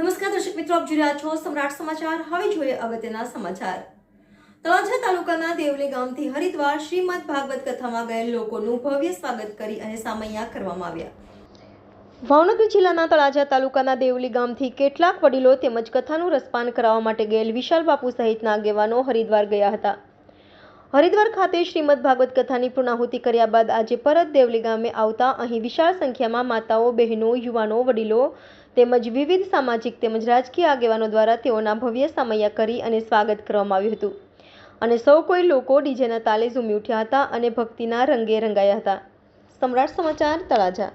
નમસ્કાર દર્શક મિત્રો, આપ જોઈ રહ્યા છો સમ્રાટ સમાચાર. હવે જોઈએ અગત્યના સમાચાર. તળાજા તાલુકાના દેવલી ગામથી હરિદ્વાર શ્રીમદ ભાગવત કથામાં ગયેલ લોકોનું ભવ્ય સ્વાગત કરી અને સામૈયા કરવામાં આવ્યા. ભાવનગર જિલ્લાના તળાજા તાલુકાના દેવલી ગામથી કેટલાક વડીલો તેમજ કથાનું રસપાન કરાવવા માટે ગયેલ વિશાલ બાપુ સહિતના આગેવાનો હરિદ્વાર ગયા હતા. હરિદ્વાર ખાતે શ્રીમદ ભાગવત કથાની પૂર્ણાહુતિ કર્યા બાદ આજે પરત દેવલી ગામે આવતા અહીં વિશાળ સંખ્યામાં માતાઓ, બહેનો, યુવાનો, વડીલો તેમજ વિવિધ સામાજિક તેમજ રાજકીય આગેવાનો દ્વારા તેઓના ભવ્ય સામૈયા કરી અને સ્વાગત કરવામાં આવ્યું હતું. અને સૌ કોઈ લોકો ડીજેના તાલે ઝૂમી ઉઠ્યા હતા અને ભક્તિના રંગે રંગાયા હતા. સમ્રાટ સમાચાર તળાજા.